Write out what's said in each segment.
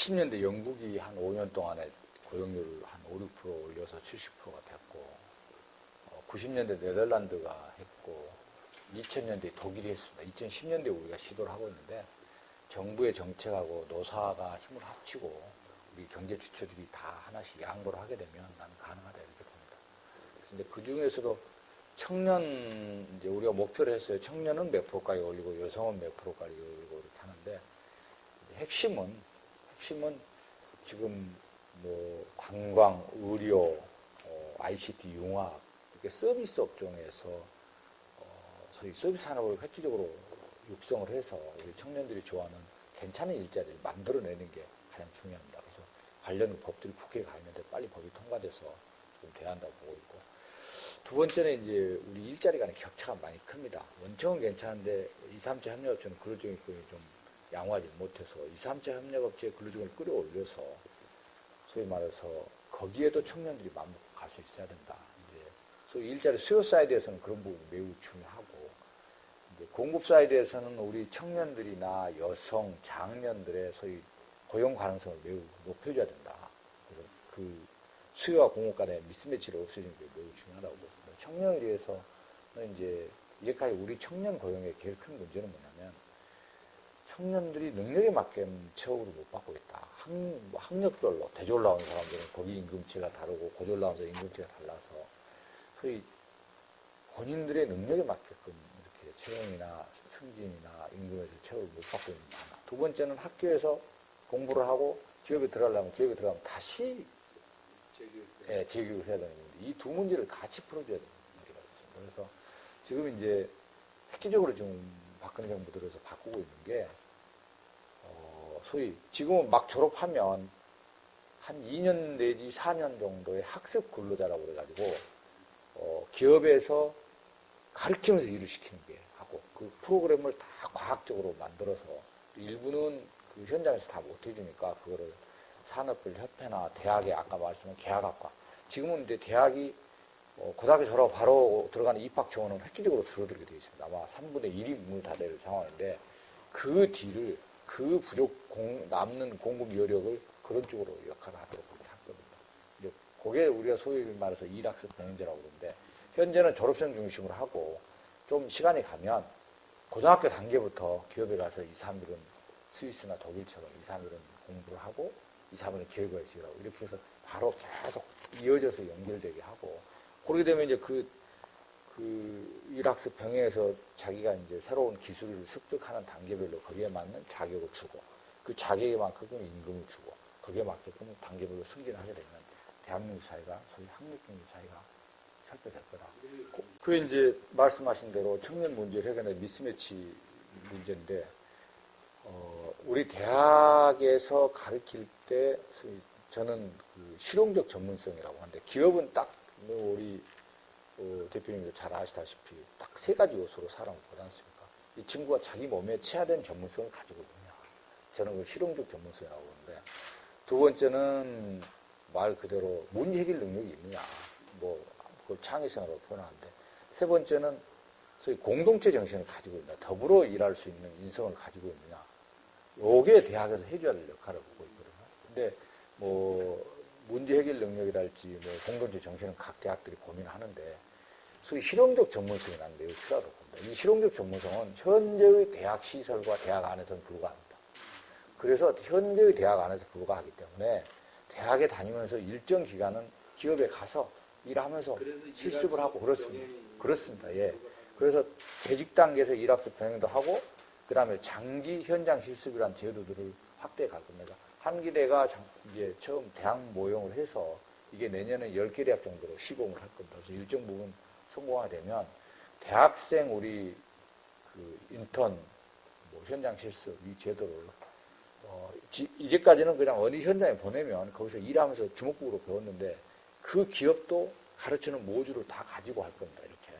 80년대 영국이 한 5년 동안에 고용률을 한 5, 6% 올려서 70%가 됐고, 어, 90년대 네덜란드가 했고, 2000년대 독일이 했습니다. 2010년대 우리가 시도를 하고 있는데, 정부의 정책하고 노사가 힘을 합치고, 우리 경제 주체들이 다 하나씩 양보를 하게 되면 나는 가능하다 이렇게 봅니다. 근데 그 중에서도 청년, 이제 우리가 목표를 했어요. 청년은 몇 프로까지 올리고, 여성은 몇 프로까지 올리고 이렇게 하는데, 핵심은 핵심은 지금 뭐 관광, 의료, 어, ICT, 융합 이렇게 서비스 업종에서 어, 소위 서비스 산업을 획기적으로 육성을 해서 우리 청년들이 좋아하는 괜찮은 일자리를 만들어내는 게 가장 중요합니다. 그래서 관련 법들이 국회에 가 있는데 빨리 법이 통과돼서 좀 돼야 한다고 보고 있고 두 번째는 이제 우리 일자리 간의 격차가 많이 큽니다. 원청은 괜찮은데 2, 3차 협력업체는 근로직용권이 좀 양호하지 못해서 2, 3차 협력업체의 근로직원을 끌어올려서 소위 말해서 거기에도 청년들이 만족할 수 있어야 된다. 이제 소위 일자리 수요 사이드에서는 그런 부분이 매우 중요하고 이제 공급 사이드에서는 우리 청년들이나 여성, 장년들의 소위 고용 가능성을 매우 높여줘야 된다. 그래서 그 수요와 공급 간의 미스매치를 없애주는 게 매우 중요하다고 보습니다 청년을 위해서는 이제 이제까지 우리 청년 고용의 제일 큰 문제는 뭐냐 면 청년들이 능력에 맞게 처우를 못 받고 있다. 학, 뭐 학력별로 대졸 나온 사람들은 거기 임금체가 다르고 고졸 나온 사람 임금체가 달라서 소위 본인들의 능력에 맞게끔 이렇게 채용이나 승진이나 임금에서 처우를 못 받고 있는 하나. 두 번째는 학교에서 공부를 하고 기업에 들어가려면 기업에 들어가면 다시 예, 재교육을 해야 되는 건데 이 두 문제를 같이 풀어줘야 되는 문제가 있습니다. 그래서 지금 이제 획기적으로 지금 박근혜 정부 들어서 바꾸고 있는 게 어, 소위 지금은 막 졸업하면 한 2년 내지 4년 정도의 학습 근로자라고 그래가지고 어, 기업에서 가르치면서 일을 시키는 게 하고 그 프로그램을 다 과학적으로 만들어서 일부는 그 현장에서 다 못 해주니까 그거를 산업별 협회나 대학에 아까 말씀한 계약학과 지금은 이제 대학이 어, 고등학교 졸업 바로 들어가는 입학 지원은 획기적으로 줄어들게 되어 있습니다. 아마 3분의 1이 문을 닫을 상황인데 그 뒤를 그 부족 공, 남는 공급 여력을 그런 쪽으로 역할을 하도록 그렇게 할 겁니다. 이제 그게 우리가 소위 말해서 일학습 병행제라고 그러는데 현재는 졸업생 중심으로 하고 좀 시간이 가면 고등학교 단계부터 기업에 가서 2, 3일은 스위스나 독일처럼 2, 3일은 공부를 하고 2, 3일은 기업에 지으라고 이렇게 해서 바로 계속 이어져서 연결되게 하고 그렇게 되면 이제 그, 그 일학습 병행에서 자기가 이제 새로운 기술을 습득하는 단계별로 거기에 맞는 자격을 주고 그 자격에 만큼 임금을 주고 거기에 맞게끔 단계별로 승진하게 되면 대한민국 사회가 소위 학력경제 사회가 철저될 거다. 그 이제 말씀하신 대로 청년 문제를 해결하는 미스매치 문제인데 어, 우리 대학에서 가르칠 때 저는 그 실용적 전문성이라고 하는데 기업은 딱뭐 우리 어, 대표님도 잘 아시다시피 딱 세 가지 요소로 사람을 보지 않습니까? 이 친구가 자기 몸에 체화된 전문성을 가지고 있느냐. 저는 그 실용적 전문성이라고 보는데 두 번째는 말 그대로 문제 해결 능력이 있느냐. 뭐 그걸 창의성으로 표현하는데 세 번째는 소위 공동체 정신을 가지고 있느냐. 더불어 일할 수 있는 인성을 가지고 있느냐. 요게 대학에서 해줘야 될 역할을 보고 있거든요. 근데 뭐 문제 해결 능력이랄지 뭐 공동체 정신은 각 대학들이 고민하는데 소위 실용적 전문성이 나는 매우 필요하다고 봅니다. 이 실용적 전문성은 현재의 대학 시설과 대학 안에서는 불가합니다. 그래서 현재의 대학 안에서 불가하기 때문에 대학에 다니면서 일정 기간은 기업에 가서 일하면서 실습을 하고 그렇습니다. 그렇습니다. 예. 그래서 재직 단계에서 일학습 병행도 하고 그 다음에 장기 현장 실습이라는 제도들을 확대해 갈 겁니다. 한 기대가 이제 처음 대학 모형을 해서 이게 내년에 10개 대학 정도로 시공을 할 겁니다. 그래서 일정 부분 성공화되면 대학생 우리 그 인턴 뭐 현장 실습 이 제도를 어, 지, 이제까지는 그냥 어디 현장에 보내면 거기서 일하면서 주목국으로 배웠는데 그 기업도 가르치는 모듈을 다 가지고 할 겁니다. 이렇게.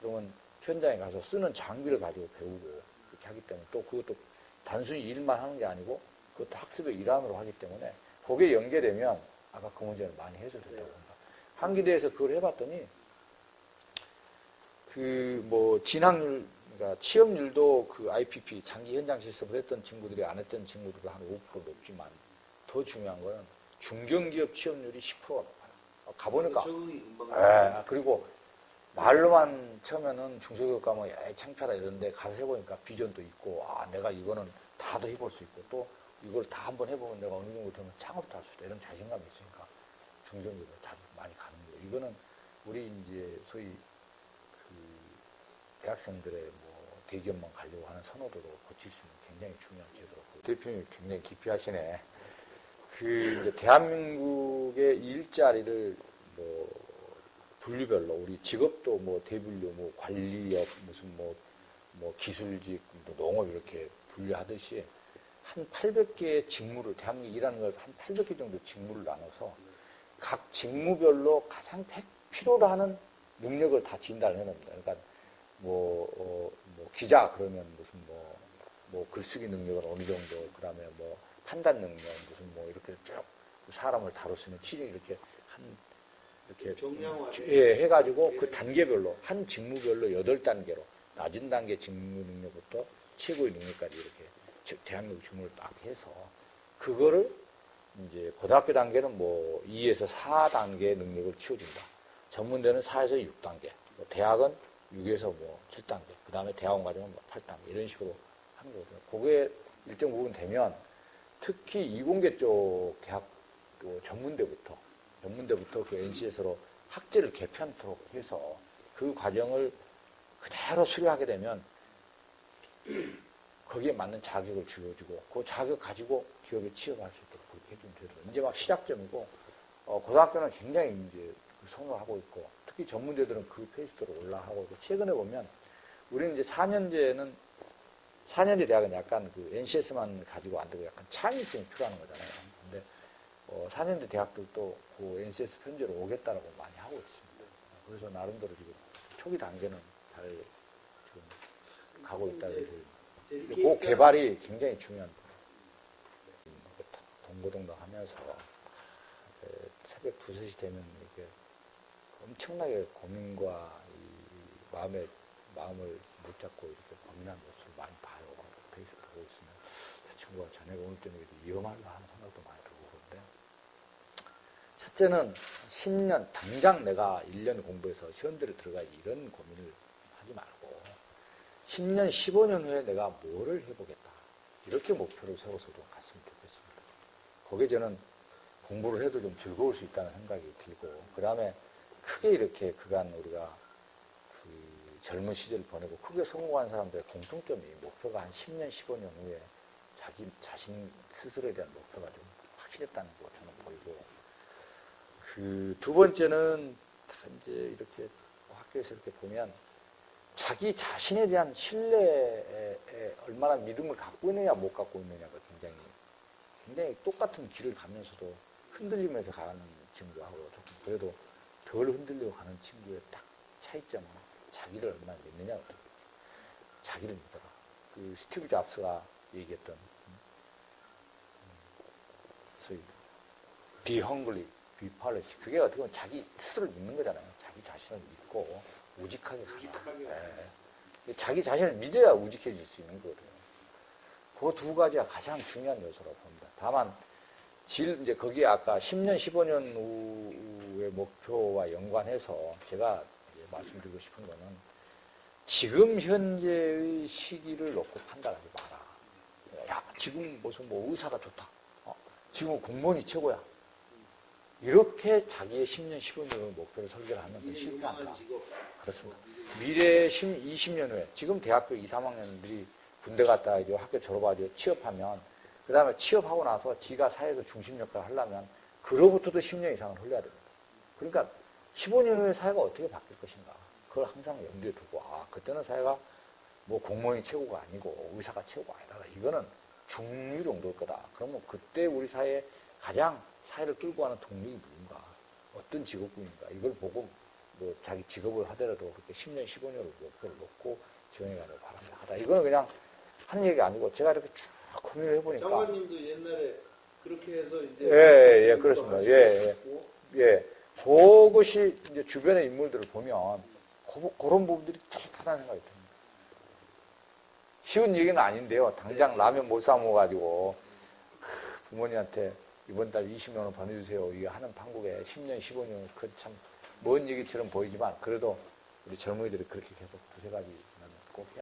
그러면 현장에 가서 쓰는 장비를 가지고 배우고 이렇게 하기 때문에 또 그것도 단순히 일만 하는 게 아니고 그것도 학습의 일환으로 하기 때문에 거기에 연계되면 아까 그 문제는 많이 해소된다고 합니다. 한기대에서 그걸 해봤더니 그 뭐 진학률 그러니까 취업률도 그 IPP 장기 현장 실습을 했던 친구들이 안 했던 친구들은 한5% 높지만 더 중요한 거는 중견기업 취업률이 10%가 높아요. 어, 가보니까 예, 그리고 말로만 처음에는 중소기업 가면 야, 창피하다 이러는데 가서 해보니까 비전도 있고 아 내가 이거는 다도 해볼 수 있고 또 이걸 다 한번 해보면 내가 어느 정도 되면 창업도 할 수 있다 이런 자신감이 있으니까 중소기업을 자주 많이 가는 거예요. 이거는 우리 이제 소위 그 대학생들의 뭐 대기업만 가려고 하는 선호도로 고칠 수 있는 굉장히 중요한 제도고 대표님 굉장히 깊이 하시네. 그 이제 대한민국의 일자리를 뭐 분류별로 우리 직업도 뭐 대분류 뭐 관리업 무슨 뭐 뭐 기술직 뭐 농업 이렇게 분류하듯이 한 800개의 직무를 대한민국 일하는 걸 한 800개 정도 직무를 나눠서 각 직무별로 가장 백- 필요로 하는 능력을 다 진단을 해놓습니다. 그러니까 뭐, 어, 뭐 기자 그러면 무슨 뭐, 뭐 글쓰기 능력은 어느 정도, 그 다음에 뭐 판단 능력, 무슨 뭐 이렇게 쭉 사람을 다룰 수 있는 치료 이렇게 한, 이렇게 정량화. 예, 해가지고 그 단계별로, 한 직무별로 여덟 단계로 낮은 단계 직무 능력부터 최고의 능력까지 이렇게 즉 대한민국 직무를 딱 해서 그거를 이제 고등학교 단계는 뭐 2에서 4단계 능력을 키워준다. 전문대는 4에서 6단계, 뭐 대학은 6에서 뭐 7단계, 그 다음에 대학원 과정은 뭐 8단계 이런 식으로 하는 거거든요. 그게 일정 부분 되면 특히 이공계 쪽 대학 그 전문대부터 전문대부터 그 NCS로 학제를 개편토록 해서 그 과정을 그대로 수료하게 되면 거기에 맞는 자격을 주어지고 그 자격 가지고 기업에 취업할 수 있도록 그렇게 해주면 되더라고요. 이제 막 시작점이고 어, 고등학교는 굉장히 이제 그 선호하고 있고 특히 전문대들은 그 페이스로 올라가고 있고 최근에 보면 우리는 이제 4년제는 4년제 대학은 약간 그 NCS만 가지고 안 되고 약간 창의성이 필요한 거잖아요. 근데 어, 4년제 대학들도 그 NCS 편제로 오겠다라고 많이 하고 있습니다. 그래서 나름대로 지금 초기 단계는 잘 지금 가고 있다. 그래서 근데 그 개발이 굉장히 중요한 부분. 동고동락 하면서 에, 새벽 2, 3시 되면 이게 엄청나게 고민과 이 마음의 마음을 붙잡고 이렇게 고민하는 모습을 많이 봐요. 페이스북 보고 있으면 저 친구가 저녁에 오늘 저녁에 위험할까 하는 생각도 많이 들고 그런데 첫째는 10년 당장 내가 1년 공부해서 시험대를 들어가야 이런 고민을 하지 말고 10년, 15년 후에 내가 뭐를 해보겠다. 이렇게 목표를 세워서 좀 갔으면 좋겠습니다. 거기에 저는 공부를 해도 좀 즐거울 수 있다는 생각이 들고, 그 다음에 크게 이렇게 그간 우리가 그 젊은 시절을 보내고 크게 성공한 사람들의 공통점이 목표가 한 10년, 15년 후에 자기 자신 스스로에 대한 목표가 좀 확실했다는 거 저는 보이고, 그 두 번째는 이제 이렇게 학교에서 이렇게 보면 자기 자신에 대한 신뢰에 얼마나 믿음을 갖고 있느냐 못 갖고 있느냐가 굉장히 굉장히 똑같은 길을 가면서도 흔들리면서 가는 친구하고 조금 그래도 덜 흔들려 가는 친구의 딱 차이점은 자기를 얼마나 믿느냐거든요. 자기를 믿어라. 그 스티브 잡스가 얘기했던 음, 음, 소위 be foolish. 그게 어떻게 보면 자기 스스로를 믿는 거잖아요. 자기 자신을 믿고 우직하게 가라. 예. 자기 자신을 믿어야 우직해질 수 있는 거거든요. 그 두 가지가 가장 중요한 요소라고 봅니다. 다만, 질, 이제 거기에 아까 10년, 15년 후의 목표와 연관해서 제가 말씀드리고 싶은 거는 지금 현재의 시기를 놓고 판단하지 마라. 야, 지금 무슨 뭐 의사가 좋다. 어, 지금 공무원이 최고야. 이렇게 자기의 10년, 15년의 목표를 설계를 하면 그 실패한다. 그렇습니다. 미래 10, 20년 후에 지금 대학교 2, 3학년들이 군대 갔다 이제 학교 졸업하고 취업하면 그 다음에 취업하고 나서 지가 사회에서 중심 역할을 하려면 그로부터도 10년 이상을 흘려야 됩니다. 그러니까 15년 후에 사회가 어떻게 바뀔 것인가 그걸 항상 염두에 두고 아 그때는 사회가 뭐 공무원이 최고가 아니고 의사가 최고가 아니다. 이거는 중류 정도일 거다. 그러면 그때 우리 사회에 가장 사회를 끌고 가는 동력이 누군가 어떤 직업군인가 이걸 보고 뭐 자기 직업을 하더라도 그렇게 10년, 15년을 목표를 놓고 지원해 바랍니다. 하다. 이거는 그냥 한 얘기 아니고 제가 이렇게 쭉 고민을 해보니까 장관님도 옛날에 그렇게 해서 이제 예, 예, 그렇습니다. 예, 예. 하시고 예, 그것이 이제 주변의 인물들을 보면 고, 그런 부분들이 비슷하다는 생각이 듭니다. 쉬운 얘기는 아닌데요. 당장 라면 못 사 먹어가지고 부모님한테 이번 달 20만 원 보내주세요. 이거 하는 판국에 10년, 15년 그 참 먼 얘기처럼 보이지만 그래도 우리 젊은이들이 그렇게 계속 두세 가지는 꼭 해야